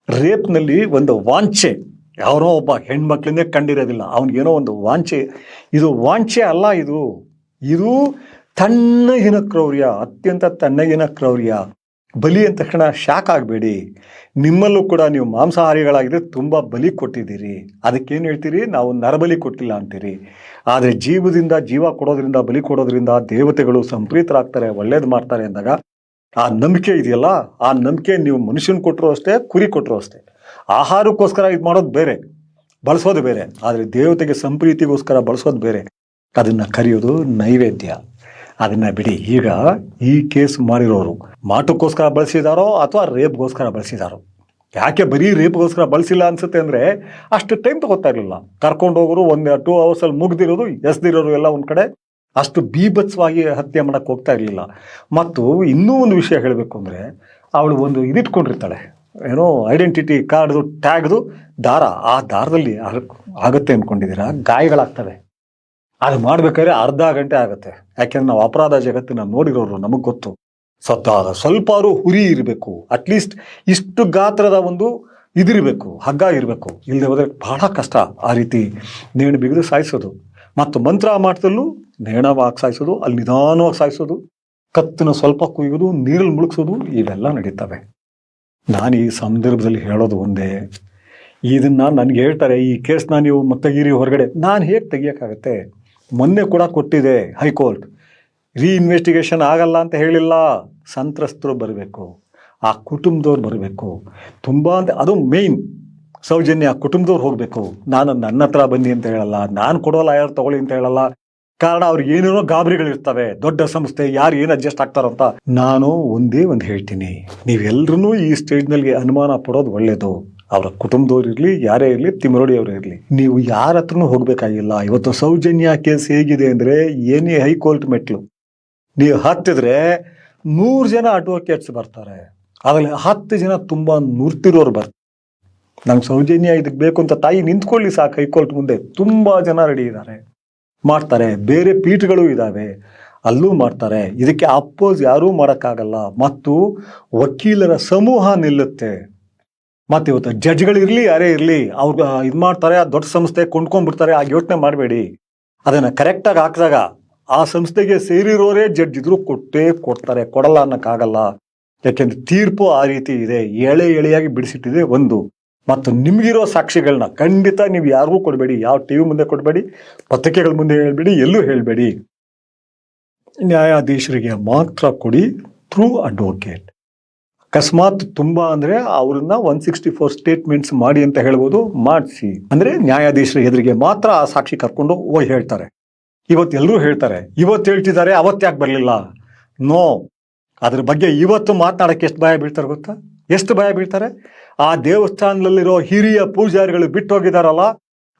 ರೇಪ್ನಲ್ಲಿ ಒಂದು ವಾಂಛೆ ಯಾರೋ ಒಬ್ಬ ಹೆಣ್ಮಕ್ಳಿಂದ ಕಂಡಿರೋದಿಲ್ಲ. ಅವನಿಗೇನೋ ಒಂದು ವಾಂಚೆ ಇದು ವಾಂಚೆ ಅಲ್ಲ ಇದು. ಇದು ತಣ್ಣಗಿನ ಕ್ರೌರ್ಯ, ಅತ್ಯಂತ ತಣ್ಣಗಿನ ಕ್ರೌರ್ಯ. ಬಲಿ ಅಂದ ತಕ್ಷಣ ಶಾಕ್ ಆಗಬೇಡಿ. ನಿಮ್ಮಲ್ಲೂ ಕೂಡ ನೀವು ಮಾಂಸಾಹಾರಿಗಳಾಗಿದ್ರೆ ತುಂಬ ಬಲಿ ಕೊಟ್ಟಿದ್ದೀರಿ. ಅದಕ್ಕೇನು ಹೇಳ್ತೀರಿ? ನಾವು ನರಬಲಿ ಕೊಟ್ಟಿಲ್ಲ ಅಂತೀರಿ. ಆದರೆ ಜೀವದಿಂದ ಜೀವ ಕೊಡೋದ್ರಿಂದ, ಬಲಿ ಕೊಡೋದ್ರಿಂದ ದೇವತೆಗಳು ಸಂಪ್ರೀತರಾಗ್ತಾರೆ, ಒಳ್ಳೇದು ಮಾಡ್ತಾರೆ ಅಂದಾಗ ಆ ನಂಬಿಕೆ ಇದೆಯಲ್ಲ? ಆ ನಂಬಿಕೆ ನೀವು ಮನುಷ್ಯನ ಕೊಟ್ಟರು ಅಷ್ಟೇ, ಕುರಿ ಕೊಟ್ಟರು ಅಷ್ಟೇ. ಆಹಾರಕ್ಕೋಸ್ಕರ ಇದು ಮಾಡೋದು ಬೇರೆ, ಬಳಸೋದು ಬೇರೆ, ಆದರೆ ದೇವತೆಗೆ ಸಂಪ್ರೀತಿಗೋಸ್ಕರ ಬಳಸೋದು ಬೇರೆ. ಅದನ್ನು ಕರೆಯೋದು ನೈವೇದ್ಯ. ಅದನ್ನ ಬಿಡಿ. ಈಗ ಈ ಕೇಸ್ ಮಾಡಿರೋರು ಮಾಟಕ್ಕೋಸ್ಕರ ಬಳಸಿದಾರೋ ಅಥವಾ ರೇಪ್ಗೋಸ್ಕರ ಬಳಸಿದಾರೋ? ಯಾಕೆ ಬರೀ ರೇಪ್ಗೋಸ್ಕರ ಬಳಸಿಲ್ಲ ಅನ್ಸುತ್ತೆ ಅಂದರೆ ಅಷ್ಟು ಟೈಮ್ ತಗೋತಾ ಇರಲಿಲ್ಲ. ಕರ್ಕೊಂಡು ಹೋಗೋರು ಒಂದು ಟೂ ಅವರ್ಸಲ್ಲಿ ಮುಗ್ದಿರೋದು, ಎಸ್ದಿರೋರು ಎಲ್ಲ ಒಂದು ಕಡೆ ಅಷ್ಟು ಬೀಭತ್ಸವಾಗಿ ಹತ್ಯೆ ಮಾಡಕ್ಕೆ ಹೋಗ್ತಾ ಇರಲಿಲ್ಲ. ಮತ್ತು ಇನ್ನೂ ಒಂದು ವಿಷಯ ಹೇಳಬೇಕು ಅಂದರೆ, ಅವಳು ಒಂದು ಇದಿಟ್ಕೊಂಡಿರ್ತಾಳೆ. ಏನೋ ಐಡೆಂಟಿಟಿ ಕಾರ್ಡ್ದು ಟ್ಯಾಗ್ದು ದಾರ. ಆ ದಾರದಲ್ಲಿ ಆಗ- ಆಗುತ್ತೆ ಅಂದ್ಕೊಂಡಿದ್ದೀರಾ ಗಾಯಗಳಾಗ್ತವೆ. ಅದು ಮಾಡ್ಬೇಕಾದ್ರೆ ಅರ್ಧ ಗಂಟೆ ಆಗುತ್ತೆ. ಯಾಕೆಂದ್ರೆ ನಾವು ಅಪರಾಧ ಜಗತ್ತಿನ ನೋಡಿರೋರು ನಮಗೆ ಗೊತ್ತು. ಸತ್ತ ಸ್ವಲ್ಪಾರು ಹುರಿ ಇರಬೇಕು. ಅಟ್ಲೀಸ್ಟ್ ಇಷ್ಟು ಗಾತ್ರದ ಒಂದು ಇದಿರಬೇಕು. ಹಗ್ಗ ಇರಬೇಕು. ಇಲ್ಲದೆ ಹೋದ್ರೆ ಬಹಳ ಕಷ್ಟ ಆ ರೀತಿ ನೇಣು ಬಿಗಿದು ಸಾಯಿಸೋದು. ಮತ್ತು ಮಂತ್ರ ಮಾಟದಲ್ಲೂ ನೇಣವಾಗಿ ಸಾಯಿಸೋದು, ಅಲ್ಲಿ ನಿಧಾನವಾಗಿ ಸಾಯಿಸೋದು, ಕತ್ತಿನ ಸ್ವಲ್ಪ ಕುಯ್ಯೋದು, ನೀರಲ್ಲಿ ಮುಳುಗಿಸೋದು, ಇವೆಲ್ಲ ನಡೀತವೆ. ನಾನು ಈ ಸಂದರ್ಭದಲ್ಲಿ ಹೇಳೋದು ಒಂದೇ. ಇದನ್ನ ನನಗೆ ಹೇಳ್ತಾರೆ, ಈ ಕೇಸ್ನ ನೀವು ಮತ್ತೆ ತೆಗೀರಿ ಹೊರಗಡೆ. ನಾನು ಹೇಗೆ ತೆಗಿಯೋಕ್ಕಾಗತ್ತೆ? ಮೊನ್ನೆ ಕೂಡ ಕೊಟ್ಟಿದೆ ಹೈಕೋರ್ಟ್. ರೀಇನ್ವೆಸ್ಟಿಗೇಷನ್ ಆಗಲ್ಲ ಅಂತ ಹೇಳಿಲ್ಲ. ಸಂತ್ರಸ್ತರು ಬರಬೇಕು. ಆ ಕುಟುಂಬದವ್ರು ಬರಬೇಕು. ತುಂಬ ಅಂತ ಅದು ಮೇಯ್ನ್ ಸೌಜನ್ಯ ಕುಟುಂಬದವ್ರು ಹೋಗಬೇಕು. ನಾನು ನನ್ನ ಹತ್ರ ಬನ್ನಿ ಅಂತ ಹೇಳಲ್ಲ. ನಾನು ಕೊಡೋ ಲಾಯರ್ ತಗೊಳ್ಳಿ ಅಂತ ಹೇಳಲ್ಲ. ಕಾರಣ ಅವ್ರಿಗೆ ಏನೇನೋ ಗಾಬರಿಗಳಿರ್ತವೆ, ದೊಡ್ಡ ಸಂಸ್ಥೆ ಯಾರು ಏನು ಅಡ್ಜಸ್ಟ್ ಆಗ್ತಾರೋ ಅಂತ ನಾನು ಒಂದೇ ಒಂದು ಹೇಳ್ತೀನಿ. ನೀವೆಲ್ಲರೂ ಈ ಸ್ಟೇಜ್ನಲ್ಲಿ ಅನುಮಾನ ಪಡೋದು ಒಳ್ಳೇದು. ಅವರ ಕುಟುಂಬದವ್ರು ಇರಲಿ, ಯಾರೇ ಇರಲಿ ತಿಮರೋಡಿ ಅವರು ಇರಲಿ. ನೀವು ಯಾರ ಹತ್ರನೂ ಹೋಗಬೇಕಾಗಿಲ್ಲ. ಇವತ್ತು ಸೌಜನ್ಯ ಕೇಸ್ ಹೇಗಿದೆ ಅಂದರೆ ಏನೇ ಹೈಕೋರ್ಟ್ ಮೆಟ್ಲು. ನೀವು ಹತ್ತಿದ್ರೆ ನೂರು ಜನ ಅಡ್ವೊಕೇಟ್ಸ್ ಬರ್ತಾರೆ. ಅದರಲ್ಲಿ ಹತ್ತು ಜನ ತುಂಬ ನುರ್ತಿರೋರು ಬರ್ತಾರೆ. ನಂಗೆ ಸೌಜನ್ಯ ಇದಕ್ಕೆ ಬೇಕು ಅಂತ ತಾಯಿ ನಿಂತ್ಕೊಳ್ಳಿ ಸಾಕು, ಹೈಕೋರ್ಟ್ ಮುಂದೆ. ತುಂಬ ಜನ ರೆಡಿ ಇದ್ದಾರೆ ಮಾಡ್ತಾರೆ. ಬೇರೆ ಪೀಠಗಳು ಇದ್ದಾವೆ ಅಲ್ಲೂ ಮಾಡ್ತಾರೆ. ಇದಕ್ಕೆ ಅಪೋಸ್ ಯಾರೂ ಮಾಡೋಕ್ಕಾಗಲ್ಲ. ಮತ್ತು ವಕೀಲರ ಸಮೂಹ ನಿಲ್ಲುತ್ತೆ. ಮತ್ತು ಇವತ್ತು ಜಡ್ಜ್ಗಳಿರಲಿ ಯಾರೇ ಇರಲಿ ಅವ್ರು ಇದು ಮಾಡ್ತಾರೆ, ಆ ದೊಡ್ಡ ಸಂಸ್ಥೆ ಕೊಂಡ್ಕೊಂಡ್ಬಿಡ್ತಾರೆ ಆ ಯೋಚನೆ ಮಾಡಬೇಡಿ. ಅದನ್ನು ಕರೆಕ್ಟಾಗಿ ಹಾಕಿದಾಗ ಆ ಸಂಸ್ಥೆಗೆ ಸೇರಿರೋರೇ ಜಡ್ಜ್ ಇದ್ರು ಕೊಟ್ಟೇ ಕೊಡ್ತಾರೆ. ಕೊಡಲ್ಲ ಅನ್ನೋಕ್ಕಾಗಲ್ಲ. ಯಾಕೆಂದ್ರೆ ತೀರ್ಪು ಆ ರೀತಿ ಇದೆ. ಎಳೆ ಎಳೆಯಾಗಿ ಬಿಡಿಸಿಟ್ಟಿದೆ ಒಂದು. ಮತ್ತು ನಿಮಗಿರೋ ಸಾಕ್ಷಿಗಳನ್ನ ಖಂಡಿತ ನೀವು ಯಾರಿಗೂ ಕೊಡಬೇಡಿ, ಯಾವ ಟಿವಿ ಮುಂದೆ ಕೊಡಬೇಡಿ, ಪತ್ರಿಕೆಗಳ ಮುಂದೆ ಹೇಳಬೇಡಿ, ಎಲ್ಲೂ ಹೇಳಬೇಡಿ. ನ್ಯಾಯಾಧೀಶರಿಗೆ ಮಾತ್ರ ಕೊಡಿ ಥ್ರೂ ಅಡ್ವೊಕೇಟ್ ಅಕಸ್ಮಾತ್ ತುಂಬಾ ಅಂದ್ರೆ ಅವ್ರನ್ನ ಒನ್ ಸಿಕ್ಸ್ಟಿ ಫೋರ್ ಸ್ಟೇಟ್ಮೆಂಟ್ಸ್ ಮಾಡಿ ಅಂತ ಹೇಳ್ಬೋದು, ಮಾಡಿಸಿ. ಅಂದ್ರೆ ನ್ಯಾಯಾಧೀಶರ ಎದುರಿಗೆ ಮಾತ್ರ ಆ ಸಾಕ್ಷಿ ಕರ್ಕೊಂಡು ಹೋಗಿ ಹೇಳ್ತಾರೆ. ಇವತ್ತು ಎಲ್ಲರೂ ಹೇಳ್ತಾರೆ ಇವತ್ತು ಹೇಳ್ತಿದ್ದಾರೆ, ಅವತ್ತು ಯಾಕೆ ಬರಲಿಲ್ಲ? ನೋ ಅದ್ರ ಬಗ್ಗೆ ಇವತ್ತು ಮಾತನಾಡೋಕ್ಕೆ ಎಷ್ಟು ಭಯ ಬೀಳ್ತಾರೆ ಗೊತ್ತಾ? ಎಷ್ಟು ಭಯ ಬೀಳ್ತಾರೆ? ಆ ದೇವಸ್ಥಾನದಲ್ಲಿರೋ ಹಿರಿಯ ಪೂಜಾರಿಗಳು ಬಿಟ್ಟು ಹೋಗಿದಾರಲ್ಲ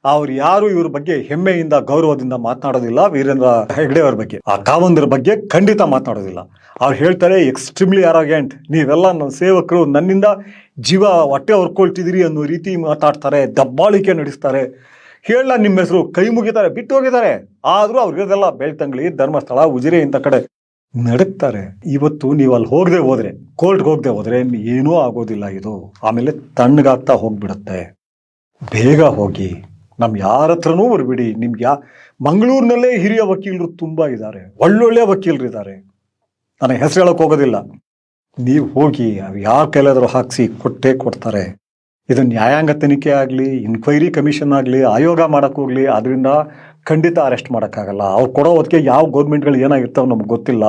ಅವ್ರು ಯಾರು ಇವ್ರ ಬಗ್ಗೆ ಹೆಮ್ಮೆಯಿಂದ, ಗೌರವದಿಂದ ಮಾತನಾಡೋದಿಲ್ಲ. ವೀರೇಂದ್ರ ಹೆಗ್ಡೆ ಅವ್ರ ಬಗ್ಗೆ, ಆ ಕಾವಂದ್ರ ಬಗ್ಗೆ ಖಂಡಿತ ಮಾತನಾಡೋದಿಲ್ಲ. ಅವ್ರು ಹೇಳ್ತಾರೆ ಎಕ್ಸ್ಟ್ರೀಮ್ಲಿ ಅರಾಗೆಂಟ್ ನೀವೆಲ್ಲ ನನ್ನ ಸೇವಕರು, ನನ್ನಿಂದ ಜೀವ ಹೊಟ್ಟೆ ಹೊರ್ಕೊಳ್ತಿದ್ದೀರಿ ಅನ್ನೋ ರೀತಿ ಮಾತಾಡ್ತಾರೆ, ದಬ್ಬಾಳಿಕೆ ನಡೆಸ್ತಾರೆ. ಹೇಳಲ್ಲ, ನಿಮ್ಮ ಹೆಸರು ಕೈ ಮುಗಿತಾರೆ ಬಿಟ್ಟು ಹೋಗಿದ್ದಾರೆ ಆದರೂ ಅವ್ರಿಗೆಲ್ಲ ಬೆಳ್ತಂಗ್ಳಿ ಧರ್ಮಸ್ಥಳ, ಉಜಿರೆ ಇಂಥ ಕಡೆ. ನಡಕ್ತಾರೆ. ಇವತ್ತು ನೀವು ಅಲ್ಲಿ ಹೋಗದೆ ಹೋದ್ರೆ ಕೋರ್ಟ್ಗೆ ಹೋಗದೆ ಹೋದ್ರೆ ಏನೂ ಆಗೋದಿಲ್ಲ ಇದು. ಆಮೇಲೆ ತಣ್ಣಗಾಗ್ತಾ ಹೋಗ್ಬಿಡುತ್ತೆ. ಬೇಗ ಹೋಗಿ. ನಮ್ಮ ಯಾರ ಹತ್ರನೂ ಬರ್ಬಿಡಿ. ನಿಮ್ಗೆ ಯಾ ಮಂಗಳೂರಿನಲ್ಲೇ ಹಿರಿಯ ವಕೀಲರು ತುಂಬಾ ಇದ್ದಾರೆ. ಒಳ್ಳೊಳ್ಳೆ ವಕೀಲರು ಇದ್ದಾರೆ ನನಗೆ ಹೆಸರು ಹೇಳಕ್ ಹೋಗೋದಿಲ್ಲ. ನೀವು ಹೋಗಿ, ಅವು ಯಾರ ಕೈಲಾದರೂ ಹಾಕ್ಸಿ ಕೊಟ್ಟೇ ಕೊಡ್ತಾರೆ. ಇದು ನ್ಯಾಯಾಂಗ ತನಿಖೆ ಆಗಲಿ ಇನ್ಕ್ವೈರಿ ಕಮಿಷನ್ ಆಗಲಿ, ಆಯೋಗ ಮಾಡೋಕ್ಕೋಗ್ಲಿ ಹೋಗಲಿ. ಅದರಿಂದ ಖಂಡಿತ ಅರೆಸ್ಟ್ ಮಾಡೋಕ್ಕಾಗಲ್ಲ. ಅವ್ರು ಕೊಡೋ ಹೊತ್ತಿಗೆ ಯಾವ ಗೌರ್ಮೆಂಟ್ಗಳು ಏನಾಗಿರ್ತಾವೆ ನಮ್ಗೆ ಗೊತ್ತಿಲ್ಲ.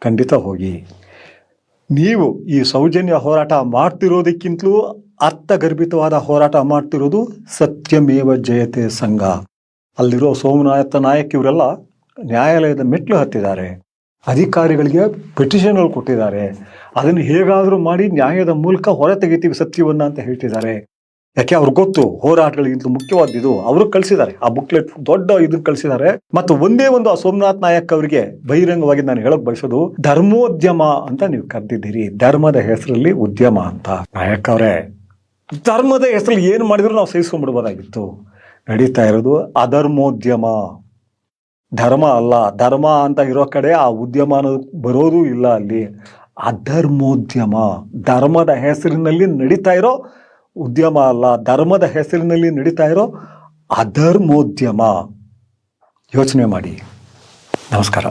ಖಂಡಿತ ಹೋಗಿ. ನೀವು ಈ ಸೌಜನ್ಯ ಹೋರಾಟ ಮಾಡ್ತಿರೋದಕ್ಕಿಂತಲೂ ಅರ್ಥಗರ್ಭಿತವಾದ ಹೋರಾಟ ಮಾಡ್ತಿರೋದು ಸತ್ಯಮೇವ ಜಯತೆ ಸಂಘ. ಅಲ್ಲಿರೋ ಸೋಮನಾಥ ನಾಯಕ್ ಇವರೆಲ್ಲ ನ್ಯಾಯಾಲಯದ ಮೆಟ್ಲು ಹತ್ತಿದ್ದಾರೆ. ಅಧಿಕಾರಿಗಳಿಗೆ ಪಿಟಿಷನ್ಗಳು ಕೊಟ್ಟಿದ್ದಾರೆ. ಅದನ್ನು ಹೇಗಾದರೂ ಮಾಡಿ ನ್ಯಾಯದ ಮೂಲಕ ಹೊರ ತೆಗಿತೀವಿ ಸತ್ಯವನ್ನು ಅಂತ ಹೇಳ್ತಿದ್ದಾರೆ. ಯಾಕೆ ಅವ್ರಿಗೆ ಗೊತ್ತು ಹೋರಾಟಗಳಿಗಿಂತ ಮುಖ್ಯವಾದ್ದು ಅವರು ಕಳಿಸಿದ್ದಾರೆ. ಆ ಬುಕ್ಲೆಟ್ ದೊಡ್ಡ ಇದು ಕಳಿಸಿದ್ದಾರೆ. ಮತ್ತು ಒಂದೇ ಒಂದು ಆ ಸೋಮನಾಥ್ ನಾಯಕ್ ಅವರಿಗೆ ಬಹಿರಂಗವಾಗಿ ನಾನು ಹೇಳಕ್ ಬಯಸೋದು, ಧರ್ಮೋದ್ಯಮ ಅಂತ ನೀವು ಕರೆದಿದ್ದೀರಿ. ಧರ್ಮದ ಹೆಸರಲ್ಲಿ ಉದ್ಯಮ ಅಂತ. ನಾಯಕ್ ಅವರೇ, ಧರ್ಮದ ಹೆಸರಲ್ಲಿ ಏನು ಮಾಡಿದ್ರು ನಾವು ಸಹಿಸ್ಕೊಂಡ್ಬಿಡ್ಬೋದಾಗಿತ್ತು. ನಡೀತಾ ಇರೋದು ಅಧರ್ಮೋದ್ಯಮ. ಧರ್ಮ ಅಲ್ಲ, ಧರ್ಮ ಅಂತ ಇರೋ ಕಡೆ ಆ ಉದ್ಯಮ ಅನ್ನೋದು ಬರೋದು ಇಲ್ಲ ಅಲ್ಲಿ. ಅಧರ್ಮೋದ್ಯಮ. ಧರ್ಮದ ಹೆಸರಿನಲ್ಲಿ ನಡೀತಾ ಇರೋ ಉದ್ಯಮ ಅಲ್ಲ ಧರ್ಮದ ಹೆಸರಿನಲ್ಲಿ ನಡೀತಾ ಇರೋ ಅಧರ್ಮೋದ್ಯಮ. ಯೋಚನೆ ಮಾಡಿ. ನಮಸ್ಕಾರ.